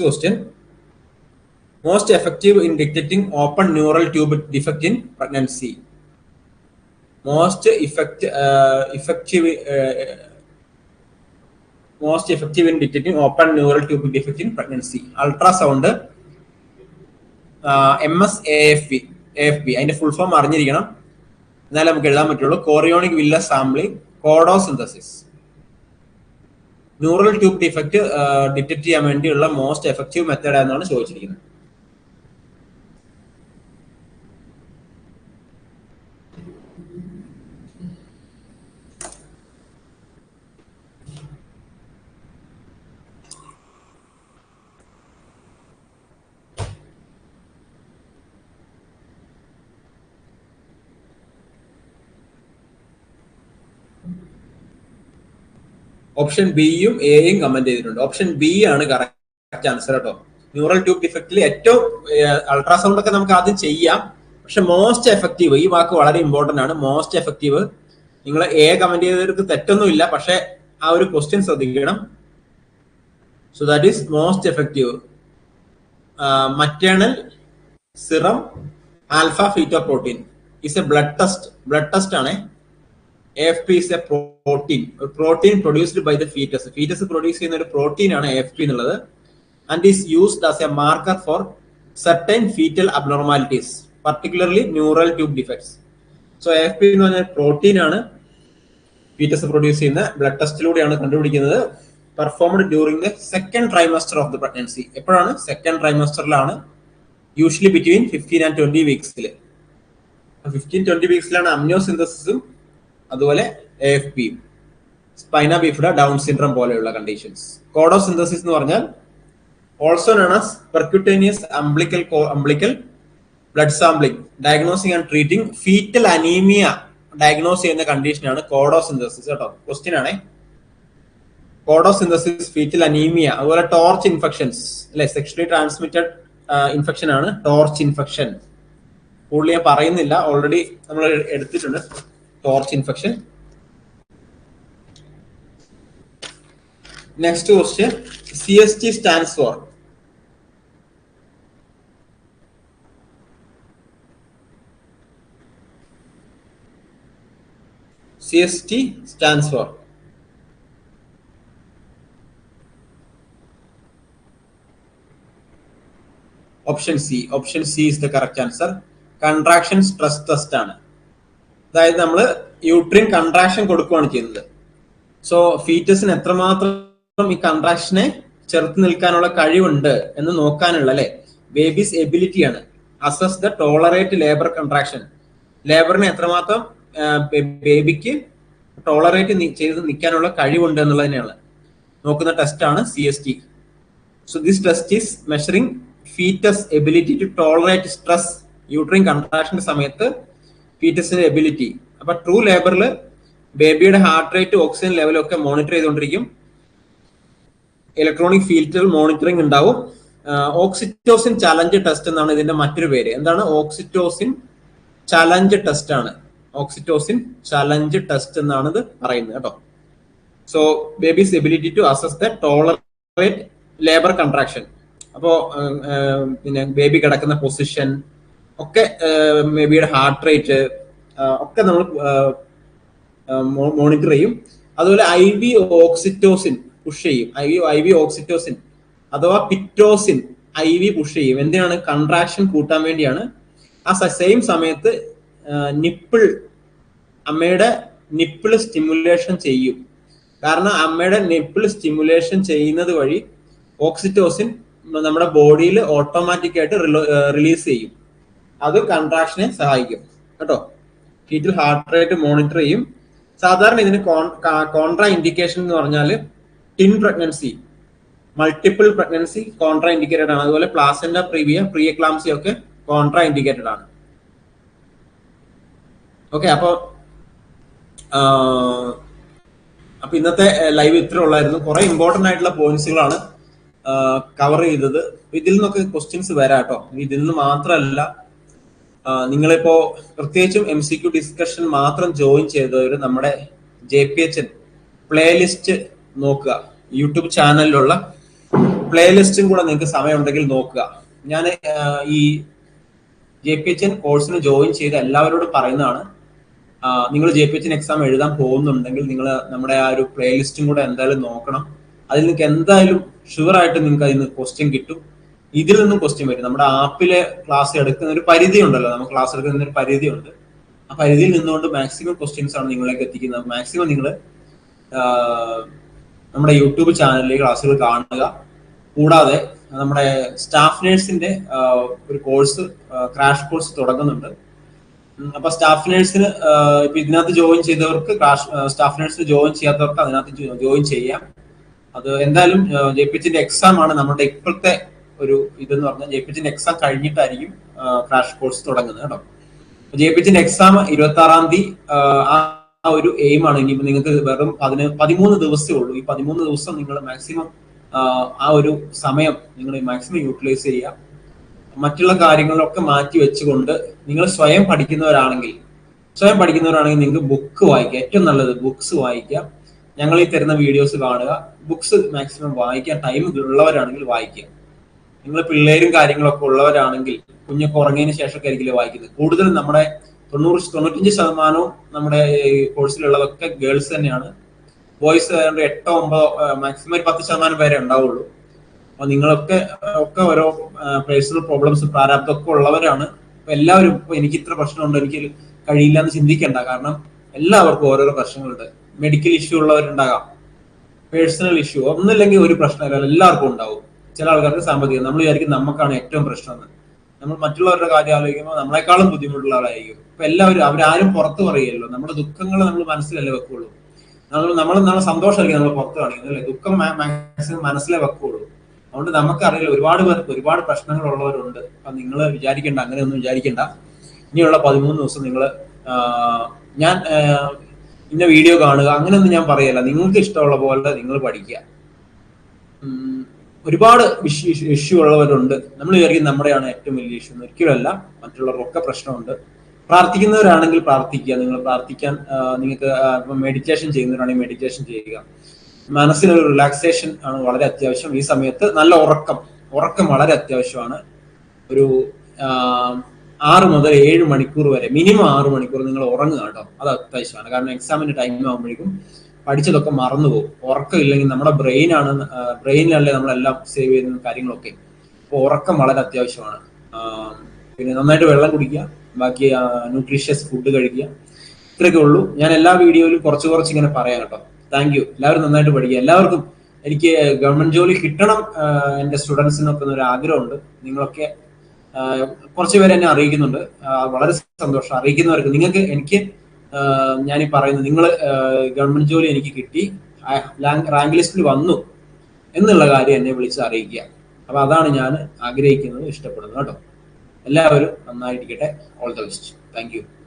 question. Most effective in detecting open neural tube defect in pregnancy. Most effect, uh, effective, uh, most effective in detecting open neural tube defect in pregnancy. Ultrasound, M S A F B A F B അതിന്റെ full form അറിഞ്ഞിരിക്കണം എന്നാലേ നമുക്ക് എഴുതാൻ പറ്റുള്ളൂ chorionic villus sampling cordocentesis neural tube defect detect ചെയ്യാൻ വേണ്ടിയുള്ള most effective method എന്നാണ് ചോദിച്ചിരിക്കുന്നത്. ഓപ്ഷൻ ബിയും എയും കമന്റ് ചെയ്തിട്ടുണ്ട്. ഓപ്ഷൻ ബി ആണ് കറക്റ്റ് ആൻസർ കേട്ടോ. ന്യൂറൽ ട്യൂബ് ഡിഫക്റ്റിൽ ഏറ്റവും അൾട്രാസൗണ്ട് ഒക്കെ നമുക്ക് ആദ്യം ചെയ്യാം. പക്ഷെ മോസ്റ്റ് എഫക്റ്റീവ് ഈ വാക്ക് വളരെ ഇമ്പോർട്ടന്റ് ആണ്. മോസ്റ്റ് എഫക്റ്റീവ് നിങ്ങൾ എ കമന്റ് ചെയ്തവർക്ക് തെറ്റൊന്നുമില്ല. പക്ഷെ ആ ഒരു ക്വസ്റ്റ്യൻ ശ്രദ്ധിക്കണം. So that is most effective maternal serum alpha feto protein is a blood test blood test ആണ്. F P is a protein protein produced by the fetus fetus produce ചെയ്യുന്ന ഒരു protein ആണ് എഫ് പി എന്നുള്ളത്. And is used as a marker for certain fetal abnormalities particularly neural tube defects so F P എന്ന് പറഞ്ഞ protein ആണ് foetus produce ചെയ്യുന്ന blood ടെസ്റ്റിലൂടെയാണ് കണ്ടുപിടിക്കുന്നത് performed during the second trimester of the pregnancy എപ്പോഴാണ്? Second ട്രൈമസ്റ്ററിലാണ് usually between fifteen and twenty വീക്സിൽ fifteen twenty വീക്സിലാണ് അമ്നിയോസിന്തസിസും അതുപോലെ A F P spina bifida Down syndrome പോലെയുള്ള കണ്ടീഷൻസ് കോഡോ കോഡോസിന്തസിസ് എന്ന് പറഞ്ഞാൽ also non percutaneous umbilical umbilical blood sampling diagnosing and treating fetal anaemia diagnose ചെയ്യുന്ന കണ്ടീഷനാണ് cordocentesis കേട്ടോ. Question ആണേ. കോഡോസിന്തസിസ് ഫീറ്റൽ അനീമിയ അതുപോലെ ടോർച്ച് ഇൻഫെക്ഷൻസ് അല്ലെ? സെക്ഷലി ട്രാൻസ്മിറ്റഡ് ഇൻഫെക്ഷൻ ആണ് ടോർച്ച് ഇൻഫെക്ഷൻ കൂടുതൽ ഞാൻ പറയുന്നില്ല. ഓൾറെഡി നമ്മൾ എടുത്തിട്ടുണ്ട്. Torch infection. Next question, CST stands for CST stands for option C. Option C is the correct answer. Contraction stress test ആണ് അതായത് നമ്മൾ യൂട്രീൻ കൺട്രാക്ഷൻ കൊടുക്കുകയാണ് ചെയ്യുന്നത്. സോ ഫീറ്റസിന് എത്രമാത്രം ഈ കൺട്രാക്ഷനെ ചെറുത്ത് നിൽക്കാനുള്ള കഴിവുണ്ട് എന്ന് നോക്കാനുള്ള അല്ലെ? ബേബീസ് എബിലിറ്റി ആണ്. Assess the tolerate labour contraction ലേബറിന് എത്രമാത്രം ബേബിക്ക് ടോളറേറ്റ് ചെയ്ത് നിൽക്കാനുള്ള കഴിവുണ്ട് എന്നുള്ളതിനെയാണ് നോക്കുന്ന ടെസ്റ്റ് ആണ് C S T so this test is measuring fetus ability to tolerate stress uterine കൺട്രാക്ഷന്റെ സമയത്ത് ഫീറ്റസിന്റെ എബിലിറ്റി അപ്പൊ ട്രൂ ലേബറിൽ ബേബിയുടെ ഹാർട്ട് റേറ്റ് ഓക്സിജൻ ലെവലും ഒക്കെ മോണിറ്റർ ചെയ്തുകൊണ്ടിരിക്കും. ഇലക്ട്രോണിക് ഫീൽഡിൽ മോണിറ്ററിംഗ് ഉണ്ടാവും. ഓക്സിറ്റോസിൻ ചലഞ്ച് ടെസ്റ്റ് എന്നാണ് ഇതിന്റെ മറ്റൊരു പേര്. എന്താണ്? ഓക്സിറ്റോസിൻ ചലഞ്ച് ടെസ്റ്റ് ആണ്. ഓക്സിറ്റോസിൻ ചലഞ്ച് ടെസ്റ്റ് എന്നാണ് ഇത് പറയുന്നത് കേട്ടോ. So babies ability to assess the tolerate labour contraction അപ്പോ പിന്നെ ബേബി കിടക്കുന്ന പൊസിഷൻ ഒക്കെ മേ ബിയുടെ ഹാർട്ട് റേറ്റ് ഒക്കെ നമ്മൾ മോണിറ്റർ ചെയ്യും. അതുപോലെ ഐ വി ഓക്സിറ്റോസിൻ പുഷ് ചെയ്യും. I V I V oxytocin അഥവാ പിറ്റോസിൻ ഐ വി പുഷ് ചെയ്യും. എന്തിനാണ്? കൺട്രാക്ഷൻ കൂട്ടാൻ വേണ്ടിയാണ്. ആ സെയിം സമയത്ത് നിപ്പിൾ അമ്മയുടെ നിപ്പിൾ സ്റ്റിമുലേഷൻ ചെയ്യും. കാരണം അമ്മയുടെ നിപ്പിൾ സ്റ്റിമുലേഷൻ ചെയ്യുന്നത് വഴി ഓക്സിറ്റോസിൻ നമ്മുടെ ബോഡിയിൽ ഓട്ടോമാറ്റിക്കായിട്ട് റിലീസ് ചെയ്യും. അത് കൺട്രാക്ഷനെ സഹായിക്കും. കേട്ടോ? ഫീറ്റിൽ ഹാർട്ട് റേറ്റ് മോണിറ്റർ ചെയ്യും. സാധാരണ ഇതിന് കോൺട്രാ ഇൻഡിക്കേഷൻ എന്ന് പറഞ്ഞാൽ twin pregnancy multiple pregnancy contraindicated ആണ്. അതുപോലെ പ്ലാസന്റ പ്രീവിയ പ്രീ എക്ലാംസി ഒക്കെ കോൺട്രാ ഇൻഡിക്കേറ്റഡ് ആണ്. ഓക്കെ അപ്പോ അപ്പൊ ഇന്നത്തെ ലൈവ് ഇത്ര ഉള്ളായിരുന്നു. കുറെ ഇമ്പോർട്ടന്റ് ആയിട്ടുള്ള പോയിന്റ്സുകളാണ് കവർ ചെയ്തത്. ഇതിൽ നിന്നൊക്കെ ക്വസ്റ്റ്യൻസ് വരാട്ടോ ഇതിൽ നിന്ന് മാത്രമല്ല നിങ്ങളിപ്പോ പ്രത്യേകിച്ചും എം സി ക്യു ഡിസ്കഷൻ മാത്രം ജോയിൻ ചെയ്തവർ നമ്മുടെ ജെ പി എച്ച് പ്ലേലിസ്റ്റ് നോക്കുക. യൂട്യൂബ് ചാനലിലുള്ള പ്ലേലിസ്റ്റും കൂടെ നിങ്ങൾക്ക് സമയമുണ്ടെങ്കിൽ നോക്കുക. ഞാൻ ഈ ജെ പി എച്ച് എൻ കോഴ്സിന് ജോയിൻ ചെയ്ത് എല്ലാവരോടും പറയുന്നതാണ്. നിങ്ങൾ J P H N exam എഴുതാൻ പോകുന്നുണ്ടെങ്കിൽ നിങ്ങൾ നമ്മുടെ ആ ഒരു പ്ലേലിസ്റ്റും കൂടെ എന്തായാലും നോക്കണം. അതിൽ നിങ്ങൾക്ക് എന്തായാലും ഷുവർ ആയിട്ട് നിങ്ങൾക്ക് അതിൽ നിന്ന് ക്വസ്റ്റ്യൻ കിട്ടും. ഇതിൽ നിന്നും ക്വസ്റ്റ്യൻ വരും. നമ്മുടെ ആപ്പിലെ ക്ലാസ് എടുക്കുന്ന ഒരു പരിധി ഉണ്ടല്ലോ നമുക്ക് ക്ലാസ് എടുക്കുന്ന ഒരു പരിധി ഉണ്ട് ആ പരിധിയിൽ നിന്നുകൊണ്ട് മാക്സിമം ക്വസ്റ്റ്യൻസ് ആണ് നിങ്ങളിലേക്ക് എത്തിക്കുന്നത്. മാക്സിമം നിങ്ങൾ നമ്മുടെ യൂട്യൂബ് ചാനലിലെ ക്ലാസ്സുകൾ കാണുക. കൂടാതെ നമ്മുടെ സ്റ്റാഫ് നേഴ്സിന്റെ ഒരു കോഴ്സ് ക്രാഷ് കോഴ്സ് തുടങ്ങുന്നുണ്ട്. അപ്പൊ സ്റ്റാഫ് നേഴ്സിന് ഇപ്പൊ ഇതിനകത്ത് ജോയിൻ ചെയ്തവർക്ക് ക്രാഷ് സ്റ്റാഫ് നേഴ്സിന് ജോയിൻ ചെയ്യാത്തവർക്ക് അതിനകത്ത് ജോയിൻ ചെയ്യാം. അത് എന്തായാലും ജെ പി എച്ചിന്റെ എക്സാം ആണ് നമ്മുടെ ഇപ്പോഴത്തെ ഒരു ഇതെന്ന് പറഞ്ഞാൽ ജെ പി ജിന്റെ എക്സാം കഴിഞ്ഞിട്ടായിരിക്കും ക്രാഷ് കോഴ്സ് തുടങ്ങുന്നത് കേട്ടോ. ജെ പി ജിന്റെ എക്സാം ഇരുപത്തി ആറാം തീയതി ആ ഒരു എയിം ആണ്. ഇനിയിപ്പോ നിങ്ങൾക്ക് വെറും പതിന് പതിമൂന്ന് ദിവസമേ ഉള്ളൂ. ഈ പതിമൂന്ന് ദിവസം നിങ്ങൾ മാക്സിമം ആ ഒരു സമയം നിങ്ങൾ മാക്സിമം യൂട്ടിലൈസ് ചെയ്യുക. മറ്റുള്ള കാര്യങ്ങളൊക്കെ മാറ്റി വെച്ചുകൊണ്ട് നിങ്ങൾ സ്വയം പഠിക്കുന്നവരാണെങ്കിൽ സ്വയം പഠിക്കുന്നവരാണെങ്കിൽ നിങ്ങൾക്ക് ബുക്ക് വായിക്കുക. ഏറ്റവും നല്ലത് ബുക്സ് വായിക്കുക. ഞങ്ങൾ ഈ തരുന്ന വീഡിയോസ് കാണുക. ബുക്സ് മാക്സിമം വായിക്കാൻ ടൈം ഉള്ളവരാണെങ്കിൽ വായിക്കുക. നിങ്ങൾ പിള്ളേരും കാര്യങ്ങളൊക്കെ ഉള്ളവരാണെങ്കിൽ കുഞ്ഞൊക്കെ ഉറങ്ങിയതിന് ശേഷമൊക്കെ ആയിരിക്കില്ല വായിക്കുന്നത്. കൂടുതൽ നമ്മുടെ തൊണ്ണൂറ് തൊണ്ണൂറ്റഞ്ച് ശതമാനവും നമ്മുടെ കോഴ്സിലുള്ളതൊക്കെ ഗേൾസ് തന്നെയാണ്. ബോയ്സ് എട്ടോ ഒമ്പതോ മാക്സിമം ഒരു പത്ത് ശതമാനം പേരെ ഉണ്ടാവുള്ളൂ. അപ്പൊ നിങ്ങളൊക്കെ ഒക്കെ ഓരോ പേഴ്സണൽ പ്രോബ്ലംസ് പ്രാരാബ്ദമൊക്കെ ഉള്ളവരാണ്. അപ്പൊ എല്ലാവരും ഇപ്പൊ എനിക്ക് ഇത്ര പ്രശ്നമുണ്ട് എനിക്ക് കഴിയില്ല എന്ന് ചിന്തിക്കേണ്ട. കാരണം എല്ലാവർക്കും ഓരോരോ പ്രശ്നങ്ങളുണ്ട്. മെഡിക്കൽ ഇഷ്യൂ ഉള്ളവരുണ്ടാകാം. പേഴ്സണൽ ഇഷ്യൂ ഒന്നില്ലെങ്കിൽ ഒരു പ്രശ്നമില്ല എല്ലാവർക്കും ഉണ്ടാവും. ചില ആൾക്കാർക്ക് സാമ്പത്തികം. നമ്മൾ വിചാരിക്കും നമുക്കാണ് ഏറ്റവും പ്രശ്നം എന്ന് നമ്മൾ മറ്റുള്ളവരുടെ കാര്യം ആലോചിക്കുമ്പോൾ നമ്മളെക്കാളും ബുദ്ധിമുട്ടുള്ള ആളായിരിക്കും. ഇപ്പൊ എല്ലാവരും അവരാരും പുറത്ത് പറയുമല്ലോ നമ്മുടെ ദുഃഖങ്ങൾ നമ്മൾ മനസ്സിലല്ലേ വെക്കുള്ളൂ. നമ്മൾ നമ്മൾ നമ്മളെ സന്തോഷമായിരിക്കും നമ്മൾ പുറത്ത് കാണിക്കുന്നത് അല്ലേ? ദുഃഖം മാക്സിമം മനസ്സിലേ വെക്കുള്ളൂ. അതുകൊണ്ട് നമുക്കറിയില്ല ഒരുപാട് പേർക്ക് ഒരുപാട് പ്രശ്നങ്ങൾ ഉള്ളവരുണ്ട് അപ്പൊ നിങ്ങൾ വിചാരിക്കേണ്ട അങ്ങനെയൊന്നും വിചാരിക്കേണ്ട. ഇനിയുള്ള പതിമൂന്ന് ദിവസം നിങ്ങൾ ഞാൻ ഇന്ന വീഡിയോ കാണുക. അങ്ങനെയൊന്നും ഞാൻ പറയല്ല. നിങ്ങൾക്ക് ഇഷ്ടമുള്ള പോലെ നിങ്ങൾ പഠിക്കുക. ഒരുപാട് ഇഷ്യൂ ഉള്ളവരുണ്ട് നമ്മൾ വിചാരിക്കും നമ്മുടെയാണ് ഏറ്റവും വലിയ ഇഷ്യൂ ഒരിക്കലല്ല മറ്റുള്ളവർക്കൊക്കെ പ്രശ്നമുണ്ട്. പ്രാർത്ഥിക്കുന്നവരാണെങ്കിൽ പ്രാർത്ഥിക്കുക. നിങ്ങൾ പ്രാർത്ഥിക്കാൻ നിങ്ങൾക്ക് മെഡിറ്റേഷൻ ചെയ്യുന്നവരാണെങ്കിൽ മെഡിറ്റേഷൻ ചെയ്യുക. മനസ്സിനൊരു റിലാക്സേഷൻ ആണ് വളരെ അത്യാവശ്യം. ഈ സമയത്ത് നല്ല ഉറക്കം. ഉറക്കം വളരെ അത്യാവശ്യമാണ്. ഒരു ആറ് മുതൽ ഏഴ് മണിക്കൂർ വരെ മിനിമം ആറ് മണിക്കൂർ നിങ്ങൾ ഉറങ്ങുക കേട്ടോ. അത് അത്യാവശ്യമാണ്. കാരണം എക്സാമിന്റെ ടൈം ആകുമ്പോഴേക്കും പഠിച്ചതൊക്കെ മറന്നുപോകും. ഉറക്കം ഇല്ലെങ്കിൽ നമ്മുടെ ബ്രെയിൻ ആണ് ബ്രെയിനിലല്ലേ നമ്മളെല്ലാം സേവ് ചെയ്യുന്ന കാര്യങ്ങളൊക്കെ. അപ്പോൾ ഉറക്കം വളരെ അത്യാവശ്യമാണ്. പിന്നെ നന്നായിട്ട് വെള്ളം കുടിക്കുക ബാക്കി ന്യൂട്രീഷ്യസ് ഫുഡ് കഴിക്കുക. ഇത്രയൊക്കെ ഉള്ളൂ. ഞാൻ എല്ലാ വീഡിയോയിലും കുറച്ച് കുറച്ച് ഇങ്ങനെ പറയാം കേട്ടോ. താങ്ക് യു എല്ലാവരും നന്നായിട്ട് പഠിക്കുക. എല്ലാവർക്കും എനിക്ക് ഗവൺമെന്റ് ജോലി കിട്ടണം എന്റെ സ്റ്റുഡൻസിനൊക്കെ ഒരു ആഗ്രഹമുണ്ട്. നിങ്ങളൊക്കെ കുറച്ച് പേര് എന്നെ അറിയിക്കുന്നുണ്ട്. വളരെ സന്തോഷം. അറിയിക്കുന്നവർക്ക് നിങ്ങൾക്ക് എനിക്ക് ഞാൻ ഈ പറയുന്നത് നിങ്ങൾ ഗവൺമെന്റ് ജോലി എനിക്ക് കിട്ടി. റാങ്ക് ലിസ്റ്റിൽ വന്നു എന്നുള്ള കാര്യം എന്നെ വിളിച്ച് അറിയിക്കുക. അപ്പൊ അതാണ് ഞാൻ ആഗ്രഹിക്കുന്നത് ഇഷ്ടപ്പെടുന്നത് കേട്ടോ. എല്ലാവരും നന്നായിരിക്കട്ടെ. All the best thank